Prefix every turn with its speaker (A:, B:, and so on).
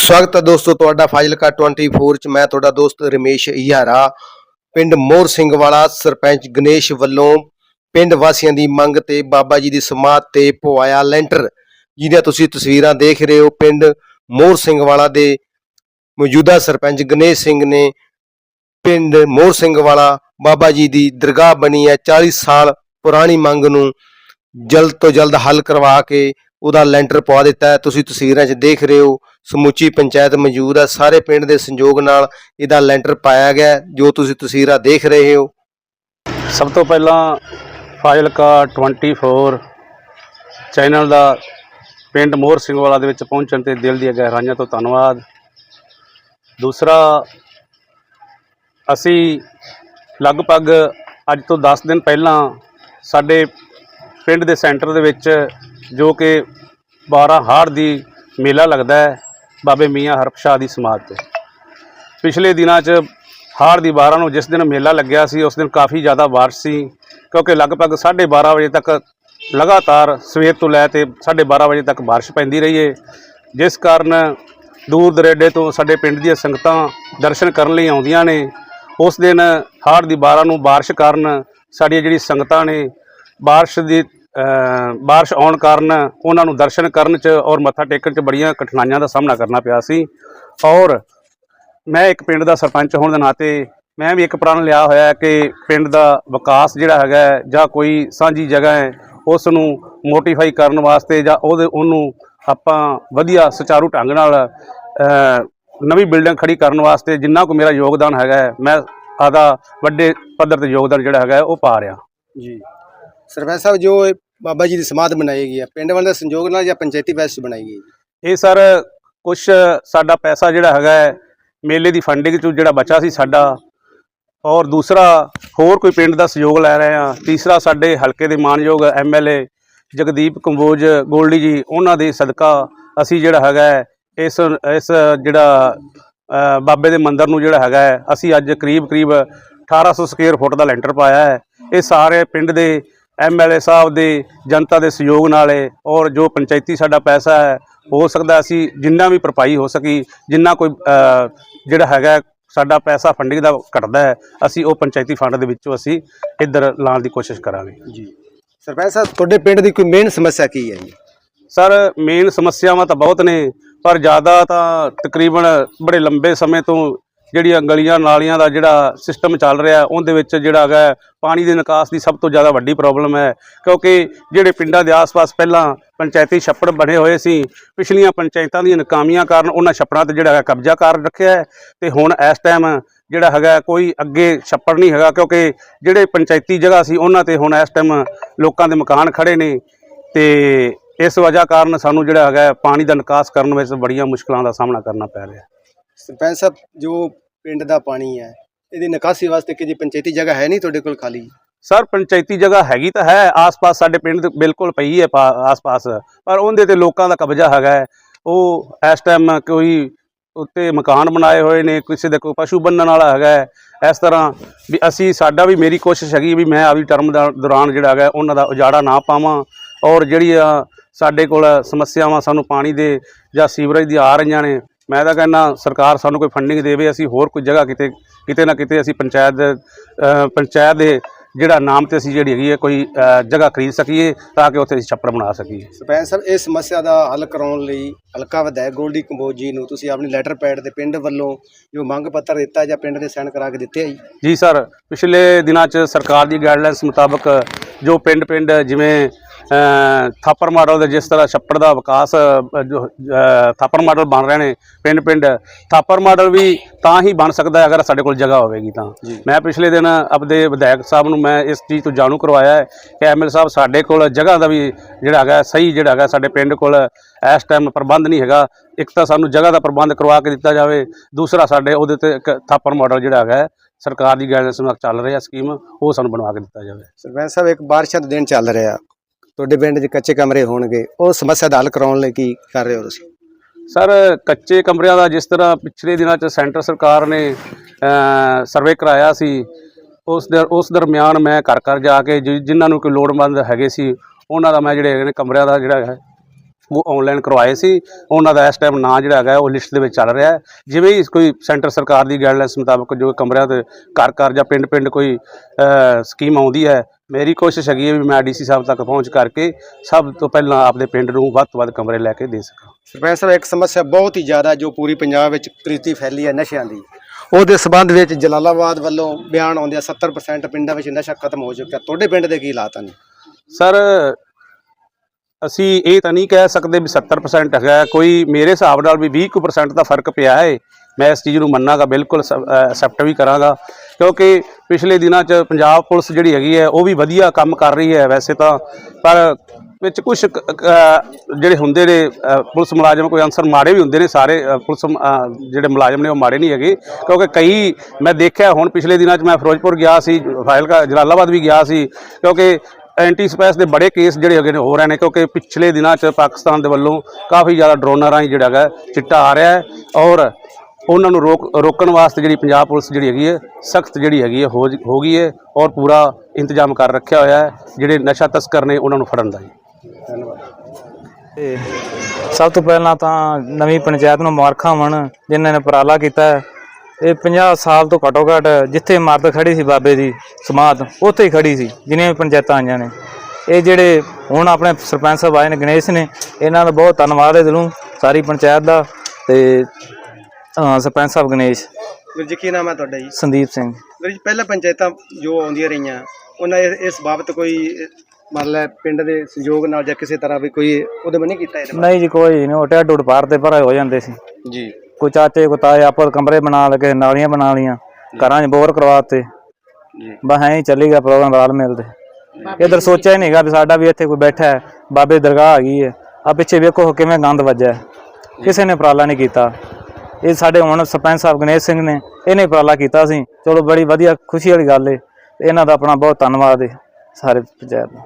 A: ਸਵਾਗਤ ਹੈ ਦੋਸਤੋ ਤੁਹਾਡਾ ਫਾਜ਼ਿਲਕਾ 24 ਚ। ਮੈਂ ਤੁਹਾਡਾ ਦੋਸਤ ਰਮੇਸ਼ ਇਹਾਰਾ ਪਿੰਡ ਮੋਹਰ ਸਿੰਘ ਵਾਲਾ, ਸਰਪੰਚ ਗਣੇਸ਼ ਵੱਲੋਂ ਪਿੰਡ ਵਾਸੀਆਂ ਦੀ ਮੰਗ ਤੇ ਬਾਬਾ ਜੀ ਦੀ ਸਮਾਧ ਤੇ ਪਵਾਇਆ ਲੈਂਟਰ। ਜਿਹਦੀਆਂ ਤੁਸੀਂ ਤਸਵੀਰਾਂ ਦੇਖ ਰਹੇ ਹੋ, ਪਿੰਡ ਮੋਹਰ ਸਿੰਘ ਵਾਲਾ ਦੇ ਮੌਜੂਦਾ ਸਰਪੰਚ ਗਣੇਸ਼ ਸਿੰਘ ਨੇ ਪਿੰਡ ਮੋਹਰ ਸਿੰਘ ਵਾਲਾ ਬਾਬਾ ਜੀ ਦੀ ਦਰਗਾਹ ਬਣੀ ਹੈ। 40 ਸਾਲ ਪੁਰਾਣੀ ਮੰਗ ਨੂੰ ਜਲਦ ਤੋਂ ਜਲਦ ਹੱਲ ਕਰਵਾ ਕੇ ਉਹਦਾ ਲੈਂਟਰ ਪਵਾ ਦਿੱਤਾ ਤੁਸੀਂ ਤਸਵੀਰਾਂ 'ਚ ਦੇਖ ਰਹੇ ਹੋ ਸਮੁੱਚੀ ਪੰਚਾਇਤ ਮੌਜੂਦ ਹੈ ਸਾਰੇ ਪਿੰਡ ਦੇ ਸੰਯੋਗ ਨਾਲ ਇਹਦਾ ਲੈਂਟਰ ਪਾਇਆ ਗਿਆ ਜੋ ਤੁਸੀਂ ਤਸਵੀਰਾਂ ਦੇਖ ਰਹੇ ਹੋ।
B: ਸਭ ਤੋਂ ਪਹਿਲਾਂ ਫਾਜ਼ਿਲਕਾ 24 ਚੈਨਲ ਦਾ ਪਿੰਡ ਮੋਹਰ ਸਿੰਘ ਵਾਲਾ ਦੇ ਵਿੱਚ ਪਹੁੰਚਣ ਤੇ ਦਿਲ ਦੀਆਂ ਗਹਿਰਾਈਆਂ ਤੋਂ ਧੰਨਵਾਦ। ਦੂਸਰਾ, ਅਸੀਂ ਲਗਭਗ ਅੱਜ ਤੋਂ 10 ਦਿਨ ਪਹਿਲਾਂ ਸਾਡੇ ਪਿੰਡ ਦੇ ਸੈਂਟਰ ਦੇ ਵਿੱਚ ਜੋ ਕਿ 12 ਹਾੜ ਦੀ ਮੇਲਾ ਲੱਗਦਾ ਹੈ ਬਾਬੇ ਮੀਆਂ ਹਰਪਸ਼ਾਹ ਦੀ ਸਮਾਧ ਤੇ। ਪਿਛਲੇ ਦਿਨਾਂ 'ਚ ਹਾੜ ਦੀ 12 ਨੂੰ ਜਿਸ ਦਿਨ ਮੇਲਾ ਲੱਗਿਆ ਸੀ, ਉਸ ਦਿਨ ਕਾਫੀ ਜ਼ਿਆਦਾ ਬਾਰਿਸ਼ ਸੀ, ਕਿਉਂਕਿ ਲਗਭਗ 12:30 ਵਜੇ ਤੱਕ ਲਗਾਤਾਰ ਸਵੇਰ ਤੋਂ ਲੈ ਤੇ 12:30 ਵਜੇ ਤੱਕ ਬਾਰਿਸ਼ ਪੈਂਦੀ ਰਹੀ ਹੈ ਜਿਸ ਕਾਰਨ ਦੂਰ ਦਰੇਡੇ ਤੋਂ ਸਾਡੇ ਪਿੰਡ ਦੀਆਂ ਸੰਗਤਾਂ ਦਰਸ਼ਨ ਕਰਨ ਲਈ ਆਉਂਦੀਆਂ ਨੇ। ਉਸ ਦਿਨ ਹਾੜ ਦੀ 12 ਨੂੰ ਬਾਰਿਸ਼ ਕਾਰਨ ਸਾਡੀਆਂ ਜਿਹੜੀ ਸੰਗਤਾਂ ਨੇ, ਬਾਰਿਸ਼ ਦੀ ਅ, ਬਾਰਿਸ਼ ਆਉਣ ਕਾਰਨ ਉਹਨਾਂ ਨੂੰ ਦਰਸ਼ਨ ਕਰਨ 'ਚ ਔਰ ਮੱਥਾ ਟੇਕਣ 'ਚ ਬੜੀਆਂ ਕਠਿਨਾਈਆਂ ਦਾ ਸਾਹਮਣਾ ਕਰਨਾ ਪਿਆ ਸੀ। ਔਰ ਮੈਂ ਇੱਕ ਪਿੰਡ ਦਾ ਸਰਪੰਚ ਹੋਣ ਦੇ ਨਾਤੇ ਮੈਂ ਵੀ ਇੱਕ ਪ੍ਰਣ ਲਿਆ ਹੋਇਆ ਹੈ ਕਿ ਪਿੰਡ ਦਾ ਵਿਕਾਸ ਜਿਹੜਾ ਹੈਗਾ ਜਾਂ ਕੋਈ ਸਾਂਝੀ ਜਗ੍ਹਾ ਹੈ ਉਸ ਨੂੰ ਮੋਟੀਫਾਈ ਕਰਨ ਵਾਸਤੇ ਜਾਂ ਉਹਦੇ ਉਹਨੂੰ ਆਪਾਂ ਵਧੀਆ ਸੁਚਾਰੂ ਢੰਗ ਨਾਲ ਨਵੀਂ ਬਿਲਡਿੰਗ ਖੜੀ ਕਰਨ ਵਾਸਤੇ ਜਿੰਨਾ ਕੋ ਮੇਰਾ ਯੋਗਦਾਨ ਹੈਗਾ ਮੈਂ ਆਦਾ ਵੱਡੇ ਪੱਧਰ ਤੇ ਯੋਗਦਾਨ ਜਿਹੜਾ ਹੈਗਾ ਉਹ ਪਾ ਰਿਹਾ।
A: ਜੀ। ਸਰਪੰਚ ਸਾਹਿਬ ਜੋ ਇਹ ਬਾਬਾ ਜੀ ਦੀ ਸਮਾਧ ਬਣਾਈ ਗਈ ਹੈ ਪਿੰਡ ਵਾਲਿਆਂ ਦੇ ਸੰਯੋਗ ਨਾਲ ਜਾਂ ਪੰਚਾਇਤੀ ਪੈਸੇ ਬਣਾਈ ਗਈ ਹੈ
B: ਇਹ ਸਰ ਕੁਝ ਸਾਡਾ ਪੈਸਾ ਜਿਹੜਾ ਹੈਗਾ ਹੈ ਮੇਲੇ ਦੀ ਫੰਡਿੰਗ ਚੋਂ ਜਿਹੜਾ ਬਚਾ ਸੀ ਸਾਡਾ ਔਰ ਦੂਸਰਾ ਹੋਰ ਕੋਈ ਪਿੰਡ ਦਾ ਸਹਿਯੋਗ ਲੈ ਰਹੇ ਆ ਤੀਸਰਾ ਸਾਡੇ ਹਲਕੇ ਦੇ ਮਾਨਯੋਗ ਐਮਐਲਏ ਜਗਦੀਪ ਕੰਬੋਜ ਗੋਲਡੀ ਜੀ ਉਹਨਾਂ ਦੇ ਸਦਕਾ ਅਸੀਂ ਜਿਹੜਾ ਹੈਗਾ ਹੈ, ਇਸ ਇਸ ਜਿਹੜਾ ਅ, ਬਾਬੇ ਦੇ ਮੰਦਿਰ ਨੂੰ ਜਿਹੜਾ ਹੈਗਾ ਹੈ, ਅਸੀਂ ਅੱਜ ਕਰੀਬ ਕਰੀਬ 1800 ਸਕੁਅਰ ਫੁੱਟ ਦਾ ਲੈਂਟਰ ਪਾਇਆ ਹੈ ਇਹ ਸਾਰੇ ਪਿੰਡ ਦੇ ਐਮਐਲਏ ਸਾਹਿਬ ਦੇ ਜਨਤਾ ਦੇ ਸਹਿਯੋਗ ਨਾਲ ਹੈ ਔਰ ਜੋ ਪੰਚਾਇਤੀ ਸਾਡਾ ਪੈਸਾ ਹੈ ਹੋ ਸਕਦਾ ਅਸੀਂ ਜਿੰਨਾ ਵੀ ਭਰਪਾਈ ਹੋ ਸਕੀ ਜਿੰਨਾ ਕੋਈ ਜਿਹੜਾ ਹੈਗਾ ਸਾਡਾ ਪੈਸਾ ਫੰਡਿੰਗ ਦਾ ਘਟਦਾ ਹੈ ਅਸੀਂ ਉਹ ਪੰਚਾਇਤੀ ਫੰਡ ਦੇ ਵਿੱਚੋਂ ਅਸੀਂ ਇੱਧਰ ਲਾਉਣ ਦੀ ਕੋਸ਼ਿਸ਼ ਕਰਾਂਗੇ।
A: ਜੀ। ਸਰਪੰਚ ਸਾਹਿਬ ਤੁਹਾਡੇ ਪਿੰਡ ਦੀ ਕੋਈ ਮੇਨ ਸਮੱਸਿਆ ਕੀ ਹੈ ਜੀ?
B: ਸਰ ਮੇਨ ਸਮੱਸਿਆਵਾਂ ਤਾਂ ਬਹੁਤ ਨੇ ਪਰ ਜ਼ਿਆਦਾ ਤਾਂ ਤਕਰੀਬਨ ਬੜੇ ਲੰਬੇ ਸਮੇਂ ਤੋਂ ਜਿਹੜੀਆਂ ਗਲੀਆਂ ਨਾਲੀਆਂ ਦਾ ਜਿਹੜਾ ਸਿਸਟਮ ਚੱਲ ਰਿਹਾ, ਉਹਦੇ ਵਿੱਚ ਜਿਹੜਾ ਹੈਗਾ ਪਾਣੀ ਦੇ ਨਿਕਾਸ ਦੀ ਸਭ ਤੋਂ ਜ਼ਿਆਦਾ ਵੱਡੀ ਪ੍ਰੋਬਲਮ ਹੈ। ਕਿਉਂਕਿ ਜਿਹੜੇ ਪਿੰਡਾਂ ਦੇ ਆਸ-ਪਾਸ ਪਹਿਲਾਂ ਪੰਚਾਇਤੀ ਛੱਪੜ ਬਣੇ ਹੋਏ ਸੀ, ਪਿਛਲੀਆਂ ਪੰਚਾਇਤਾਂ ਦੀਆਂ ਨਕਾਮੀਆਂ ਕਾਰਨ ਉਹਨਾਂ ਛੱਪੜਾਂ ਤੇ ਜਿਹੜਾ ਹੈ ਕਬਜ਼ਾ ਕਰ ਰੱਖਿਆ ਹੈ ਤੇ ਹੁਣ ਇਸ ਟਾਈਮ ਜਿਹੜਾ ਹੈਗਾ ਕੋਈ ਅੱਗੇ ਛੱਪੜ ਨਹੀਂ ਹੈਗਾ, ਕਿਉਂਕਿ ਜਿਹੜੇ ਪੰਚਾਇਤੀ ਜਗ੍ਹਾ ਸੀ, ਉਹਨਾਂ ਤੇ ਹੁਣ ਇਸ ਟਾਈਮ ਲੋਕਾਂ ਦੇ ਮਕਾਨ ਖੜੇ ਨੇ ਤੇ ਇਸ ਵਜ੍ਹਾ ਕਾਰਨ ਸਾਨੂੰ ਜਿਹੜਾ ਹੈਗਾ ਪਾਣੀ ਦਾ ਨਿਕਾਸ ਕਰਨ ਵਿੱਚ ਬੜੀਆਂ ਮੁਸ਼ਕਲਾਂ ਦਾ ਸਾਹਮਣਾ ਕਰਨਾ ਪੈ ਰਿਹਾ
A: ਸਰਪੰਚ ਸਾਹਿਬ, ਜੋ ਪਿੰਡ ਦਾ ਪਾਣੀ ਹੈ, ਇਹਦੀ ਨਿਕਾਸੀ ਵਾਸਤੇ ਕਿ ਜੀ ਪੰਚਾਇਤੀ ਜਗ੍ਹਾ ਹੈ ਨਹੀਂ ਤੁਹਾਡੇ ਕੋਲ ਖਾਲੀ?
B: ਸਰ, ਪੰਚਾਇਤੀ ਜਗ੍ਹਾ ਹੈਗੀ ਤਾਂ ਹੈ, ਆਸ-ਪਾਸ ਸਾਡੇ ਪਿੰਡ ਦੇ ਬਿਲਕੁਲ ਪਈ ਹੈ, ਪਾ- ਆਸ-ਪਾਸ। ਪਰ ਉਹਦੇ ਤੇ ਲੋਕਾਂ ਦਾ ਕਬਜ਼ਾ ਹੈਗਾ ਹੈ। ਉਹ ਇਸ ਟਾਈਮ ਕੋਈ ਉੱਤੇ ਮਕਾਨ ਬਣਾਏ ਹੋਏ ਨੇ, ਕਿਸੇ ਦੇ ਕੋਈ ਪਸ਼ੂ ਬੰਨਣ ਵਾਲਾ ਹੈਗਾ ਇਸ ਤਰ੍ਹਾਂ ਵੀ ਅਸੀਂ, ਸਾਡਾ ਵੀ ਮੇਰੀ ਕੋਸ਼ਿਸ਼ ਹੈਗੀ ਵੀ ਮੈਂ ਆਪਦੀ ਟਰਮ ਦਾ ਦੌਰਾਨ ਜਿਹੜਾ ਹੈਗਾ, ਉਹਨਾਂ ਦਾ ਉਜਾੜਾ ਨਾ ਪਾਵਾਂ। ਔਰ ਜਿਹੜੀਆਂ ਸਾਡੇ ਕੋਲ ਸਮੱਸਿਆਵਾਂ ਸਾਨੂੰ ਪਾਣੀ ਦੇ ਜਾਂ ਸੀਵਰੇਜ ਦੀ ਆ ਰਹੀਆਂ ਨੇ ਮੈਂ ਤਾਂ ਕਹਿੰਦਾ ਸਰਕਾਰ ਸਾਨੂੰ ਕੋਈ ਫੰਡਿੰਗ ਦੇਵੇ ਅਸੀਂ ਹੋਰ ਕੋਈ ਜਗ੍ਹਾ ਕਿਤੇ ਕਿਤੇ ਨਾ ਕਿਤੇ ਅਸੀਂ ਪੰਚਾਇਤ ਦੇ ਪੰਚਾਇਤ ਦੇ ਜਿਹੜਾ ਨਾਮ ਤੇ ਅਸੀਂ ਜਿਹੜੀ ਹੈਗੀ ਹੈ ਕੋਈ ਜਗ੍ਹਾ ਖਰੀਦ ਸਕੀਏ ਤਾਂ ਕਿ ਉੱਥੇ ਅਸੀਂ ਛੱਪੜ ਬਣਾ ਸਕੀਏ।
A: ਸਰਪੰਚ ਸਾਹਿਬ ਇਸ ਸਮੱਸਿਆ ਦਾ ਹੱਲ ਕਰਾਉਣ ਲਈ ਹਲਕਾ ਵਿਧਾਇਕ ਗੋਲਡੀ ਕੰਬੋਜ ਜੀ ਨੂੰ ਤੁਸੀਂ ਆਪਣੀ ਲੈਟਰ ਪੈਡ ਤੇ ਪਿੰਡ ਵੱਲੋਂ ਜੋ ਮੰਗ ਪੱਤਰ ਦਿੱਤਾ ਜਾਂ ਪਿੰਡ ਦੇ ਸਾਈਨ ਕਰਾ ਕੇ ਦਿੱਤੇ ਆ ਜੀ?
B: ਜੀ ਸਰ ਪਿਛਲੇ ਦਿਨਾਂ 'ਚ ਸਰਕਾਰ ਦੀ ਗਾਈਡਲਾਈਨਸ ਮੁਤਾਬਕ ਜੋ ਪਿੰਡ-ਪਿੰਡ ਜਿਵੇਂ ਅ, ਥਾਪਰ ਮਾਡਲ ਦੇ ਜਿਸ ਤਰ੍ਹਾਂ ਛੱਪੜ ਦਾ ਵਿਕਾਸ ਜੋ ਥਾਪਰ ਮਾਡਲ ਬਣ ਰਹੇ ਨੇ ਪਿੰਡ-ਪਿੰਡ ਥਾਪਰ ਮਾਡਲ ਵੀ ਤਾਂ ਹੀ ਬਣ ਸਕਦਾ ਅਗਰ ਸਾਡੇ ਕੋਲ ਜਗ੍ਹਾ ਹੋਵੇਗੀ ਤਾਂ। ਮੈਂ ਪਿਛਲੇ ਦਿਨ ਆਪਦੇ ਵਿਧਾਇਕ ਸਾਹਿਬ ਨੂੰ ਮੈਂ ਇਸ ਚੀਜ਼ ਤੋਂ ਜਾਣੂ ਕਰਵਾਇਆ ਹੈ ਕਿ ਐਮਐਲ ਸਾਹਿਬ ਸਾਡੇ ਕੋਲ ਜਗ੍ਹਾ ਦਾ ਵੀ ਜਿਹੜਾ ਹੈਗਾ ਸਹੀ ਜਿਹੜਾ ਹੈਗਾ ਸਾਡੇ ਪਿੰਡ ਕੋਲ ਇਸ ਟਾਈਮ ਪ੍ਰਬੰਧ ਨਹੀਂ ਹੈਗਾ। ਇੱਕ ਤਾਂ ਸਾਨੂੰ ਜਗ੍ਹਾ ਦਾ ਪ੍ਰਬੰਧ ਕਰਵਾ ਕੇ ਦਿੱਤਾ ਜਾਵੇ ਦੂਸਰਾ ਸਾਡੇ ਉਹਦੇ ਤੇ ਇੱਕ ਥਾਪਰ ਮਾਡਲ ਜਿਹੜਾ ਹੈਗਾ ਸਰਕਾਰ ਦੀ ਗਾਈਡਲਾਈਨਸ ਨਾਲ ਚੱਲ ਰਹੀ ਸਕੀਮ ਉਹ ਸਾਨੂੰ ਬਣਵਾ ਕੇ ਦਿੱਤਾ ਜਾਵੇ।
A: ਸਰਪੰਚ ਸਾਹਿਬ ਇੱਕ ਬਾਰਿਸ਼ਾਂ ਦਾ ਦਿਨ ਚੱਲ ਰਿਹਾ। ਤੁਹਾਡੇ ਪਿੰਡ 'ਚ ਕੱਚੇ ਕਮਰੇ ਹੋਣਗੇ, ਉਹ ਸਮੱਸਿਆ ਦਾ ਹੱਲ ਕਰਾਉਣ ਲਈ ਕੀ ਕਰ ਰਹੇ ਹੋ ਤੁਸੀਂ?
B: ਸਰ, ਕੱਚੇ ਕਮਰਿਆਂ ਦਾ ਜਿਸ ਤਰ੍ਹਾਂ ਪਿਛਲੇ ਦਿਨਾਂ 'ਚ ਸੈਂਟਰ ਸਰਕਾਰ ਨੇ ਸਰਵੇ ਕਰਾਇਆ ਸੀ, ਉਸ ਦਰ, ਉਸ ਦਰਮਿਆਨ ਮੈਂ ਘਰ ਘਰ ਜਾ ਕੇ ਜਿ- ਜਿਨ੍ਹਾਂ ਨੂੰ ਕੋਈ ਲੋੜਵੰਦ ਹੈਗੇ ਸੀ, ਉਹਨਾਂ ਦਾ ਮੈਂ ਜਿਹੜੇ ਹੈਗੇ ਨੇ ਕਮਰਿਆਂ ਦਾ ਜਿਹੜਾ ਹੈ, ਉਹ ਆਨਲਾਈਨ ਕਰਵਾਏ ਸੀ। ਉਹਨਾਂ ਦਾ ਇਸ ਟਾਈਮ ਨਾਂ ਜਿਹੜਾ ਹੈਗਾ, ਉਹ ਲਿਸਟ ਦੇ ਵਿੱਚ ਚੱਲ ਰਿਹਾ ਜਿਵੇਂ ਹੀ ਕੋਈ ਸੈਂਟਰ ਸਰਕਾਰ ਦੀ ਗਾਈਡਲਾਈਨਸ ਮੁਤਾਬਕ ਜੋ ਕਮਰਿਆਂ ਤੇ ਘਰ ਘਰ ਜਾਂ ਪਿੰਡ ਪਿੰਡ ਕੋਈ ਸਕੀਮ ਆਉਂਦੀ ਹੈ ਮੇਰੀ ਕੋਸ਼ਿਸ਼ ਹੈਗੀ ਹੈ ਵੀ ਮੈਂ ਡੀਸੀ ਸਾਹਿਬ ਤੱਕ ਪਹੁੰਚ ਕਰਕੇ ਸਭ ਤੋਂ ਪਹਿਲਾਂ ਆਪਦੇ ਪਿੰਡ ਨੂੰ ਵੱਧ ਤੋਂ ਵੱਧ ਕਮਰੇ ਲੈ ਕੇ ਦੇ ਸਕਾਂ।
A: ਸਰਪੰਚ ਸਾਹਿਬ ਇੱਕ ਸਮੱਸਿਆ ਬਹੁਤ ਹੀ ਜ਼ਿਆਦਾ ਜੋ ਪੂਰੀ ਪੰਜਾਬ ਵਿੱਚ ਪ੍ਰੀਤੀ ਫੈਲੀ ਹੈ ਨਸ਼ਿਆਂ ਦੀ। ਉਹਦੇ ਸਬੰਧ ਵਿੱਚ ਜਲਾਲਾਬਾਦ ਵੱਲੋਂ ਬਿਆਨ ਆਉਂਦੇ ਆ 70% ਪਿੰਡਾਂ ਵਿੱਚ ਨਸ਼ਾ ਖਤਮ ਹੋ ਚੁੱਕਿਆ। ਤੁਹਾਡੇ ਪਿੰਡ ਦੇ ਕੀ ਹਾਲਾਤ ਹਨ?
B: ਸਰ ਅਸੀਂ ਇਹ ਤਾਂ ਨਹੀਂ ਕਹਿ ਸਕਦੇ ਵੀ 70% ਹੈਗਾ। ਕੋਈ ਮੇਰੇ ਹਿਸਾਬ ਨਾਲ ਵੀ 20% ਦਾ ਫ਼ਰਕ ਪਿਆ ਹੈ। ਮੈਂ ਇਸ ਚੀਜ਼ ਨੂੰ ਮੰਨਾਂਗਾ, ਬਿਲਕੁਲ ਅਸੈਪਟ ਵੀ ਕਰਾਂਗਾ। ਕਿਉਂਕਿ ਪਿਛਲੇ ਦਿਨਾਂ 'ਚ ਪੰਜਾਬ ਪੁਲਿਸ ਜਿਹੜੀ ਹੈਗੀ ਹੈ, ਉਹ ਵੀ ਵਧੀਆ ਕੰਮ ਕਰ ਰਹੀ ਹੈ ਵੈਸੇ ਤਾਂ। ਪਰ ਵਿੱਚ ਕੁਝ ਜਿਹੜੇ ਹੁੰਦੇ ਨੇ ਪੁਲਿਸ ਮੁਲਾਜ਼ਮ, ਕੋਈ ਅਨਸਰ ਮਾੜੇ ਵੀ ਹੁੰਦੇ ਨੇ ਸਾਰੇ ਪੁਲਿਸ ਜਿਹੜੇ ਮੁਲਾਜ਼ਮ ਨੇ ਉਹ ਮਾੜੇ ਨਹੀਂ ਹੈਗੇ। ਕਿਉਂਕਿ ਕਈ, ਮੈਂ ਦੇਖਿਆ ਹੁਣ ਪਿਛਲੇ ਦਿਨਾਂ 'ਚ ਮੈਂ ਫਿਰੋਜ਼ਪੁਰ ਗਿਆ ਸੀ ਫਾਇਲਕਾ ਜਲਾਲਾਬਾਦ ਵੀ ਗਿਆ ਸੀ। ਕਿਉਂਕਿ ਐਂਟੀ ਸਪੈਸ ਦੇ ਬੜੇ ਕੇਸ ਜਿਹੜੇ ਹੈਗੇ ਨੇ, ਹੋ ਰਹੇ ਨੇ। ਕਿਉਂਕਿ ਪਿਛਲੇ ਦਿਨਾਂ 'ਚ ਪਾਕਿਸਤਾਨ ਦੇ ਵੱਲੋਂ ਕਾਫੀ ਜ਼ਿਆਦਾ ਡਰੋਨਾਂ ਰਾਹੀਂ ਜਿਹੜਾ ਹੈਗਾ, ਚਿੱਟਾ ਆ ਰਿਹਾ ਹੈ। ਔਰ ਉਹਨਾਂ ਨੂੰ ਰੋਕ ਰੋਕਣ ਵਾਸਤੇ ਜਿਹੜੀ ਪੰਜਾਬ ਪੁਲਿਸ ਜਿਹੜੀ ਹੈਗੀ ਹੈ, ਸਖਤ ਜਿਹੜੀ ਹੈਗੀ ਹੈ, ਹੋ ਹੋ ਗਈ ਹੈ ਔਰ ਪੂਰਾ ਇੰਤਜ਼ਾਮ ਕਰ ਰੱਖਿਆ ਹੋਇਆ ਹੈ, ਜਿਹੜੇ ਨਸ਼ਾ ਤਸਕਰ ਨੇ ਉਹਨਾਂ ਨੂੰ ਫੜਨ ਦਾ ਜੀ।
C: ਤੇ ਸਭ ਤੋਂ ਪਹਿਲਾਂ ਤਾਂ ਨਵੀਂ ਪੰਚਾਇਤ ਨੂੰ ਮੁਬਾਰਕਾਂ ਹੋਣ, ਜਿਨ੍ਹਾਂ ਨੇ ਉਪਰਾਲਾ ਕੀਤਾ ਹੈ। ਇਹ 50 ਸਾਲ ਤੋਂ ਘੱਟੋ ਘੱਟ ਜਿੱਥੇ ਇਮਾਰਤ ਖੜੀ ਸੀ ਬਾਬੇ ਦੀ ਸਮਾਧ, ਉੱਥੇ ਹੀ ਖੜੀ ਸੀ, ਜਿੰਨੀਆਂ ਵੀ ਪੰਚਾਇਤਾਂ ਆਈਆਂ ਨੇ। ਇਹ ਜਿਹੜੇ ਹੁਣ ਆਪਣੇ ਸਰਪੰਚ ਸਾਹਿਬ ਆਏ ਨੇ, ਗਣੇਸ਼ ਨੇ, ਇਹਨਾਂ ਦਾ ਬਹੁਤ ਧੰਨਵਾਦ ਹੈ ਦਿਲੋਂ, ਸਾਰੀ ਪੰਚਾਇਤ ਦਾ। ਤੇ ਅਹ ਸਰਪੰਚ ਸਾਹਿਬ ਗਣੇਸ਼।
A: ਵੀਰ ਜੀ ਕੀ ਨਾਮ ਹੈ ਤੁਹਾਡਾ ਜੀ?
C: ਸੰਦੀਪ ਸਿੰਘ।
A: ਵੀਰ ਜੀ ਪਹਿਲਾਂ ਪੰਚਾਇਤਾਂ ਜੋ ਆਉਂਦੀਆਂ ਰਹੀਆਂ ਉਹਨਾਂ ਇਸ ਇਸ ਬਾਬਤ ਕੋਈ ਮਤਲਬ ਪਿੰਡ ਦੇ ਸਹਿਯੋਗ ਨਾਲ ਜਾਂ ਕਿਸੇ ਤਰ੍ਹਾਂ ਵੀ ਕੋਈ ਉਹਦੇ ਨਹੀਂ ਕੀਤਾ ਇਹਦੇ
C: ਨਹੀਂ ਜੀ ਕੋਈ ਨਹੀਂ। ਉਹ ਟੁੱਟ ਪਾਰ ਤੇ ਭਰੇ ਹੋ ਜਾਂਦੇ ਸੀ।
A: ਜੀ।
C: ਕੋਈ ਚਾਚੇ ਕੋਈ ਤਾਏ ਆਪਰ ਕਮਰੇ ਬਣਾ ਲਗੇ ਨਾਲੀਆਂ ਬਣਾ ਲੀਆਂ ਘਰਾਂ 'ਚ ਬੋਰ ਕਰਵਾਤੇ।
A: ਜੀ।
C: ਬਸ ਐਂ ਹੀ ਚੱਲੀ ਗਿਆ ਪ੍ਰੋਗਰਾਮ ਰਾਲ ਮਿਲਦੇ ਇਧਰ ਸੋਚਿਆ ਹੀ ਨਹੀਂਗਾ ਵੀ ਸਾਡਾ ਵੀ ਇੱਥੇ ਕੋਈ ਬੈਠਾ ਹੈ ਬਾਬੇ ਦੀ ਦਰਗਾਹ ਹੈਗੀ ਹੈ। ਆ ਪਿੱਛੇ ਵੇਖੋ ਕਿਵੇਂ ਗੰਦ ਵੱਜਿਆ ਹੈ। ਕਿਸੇ ਨੇ ਉਪਰਾਲਾ ਨਹੀਂ ਕੀਤਾ। ਇਹ ਸਾਡੇ ਹੁਣ ਸਰਪੰਚ ਸਾਹਿਬ ਗਣੇਸ਼ ਸਿੰਘ ਨੇ ਇਹਨੇ ਉਪਰਾਲਾ ਕੀਤਾ ਸੀ। ਚਲੋ ਬੜੀ ਵਧੀਆ ਖੁਸ਼ੀ ਵਾਲੀ ਗੱਲ ਏ। ਇਹਨਾਂ ਦਾ ਆਪਣਾ ਬਹੁਤ ਧੰਨਵਾਦ ਏ ਸਾਰੇ ਪੰਚਾਇਤ ਦਾ।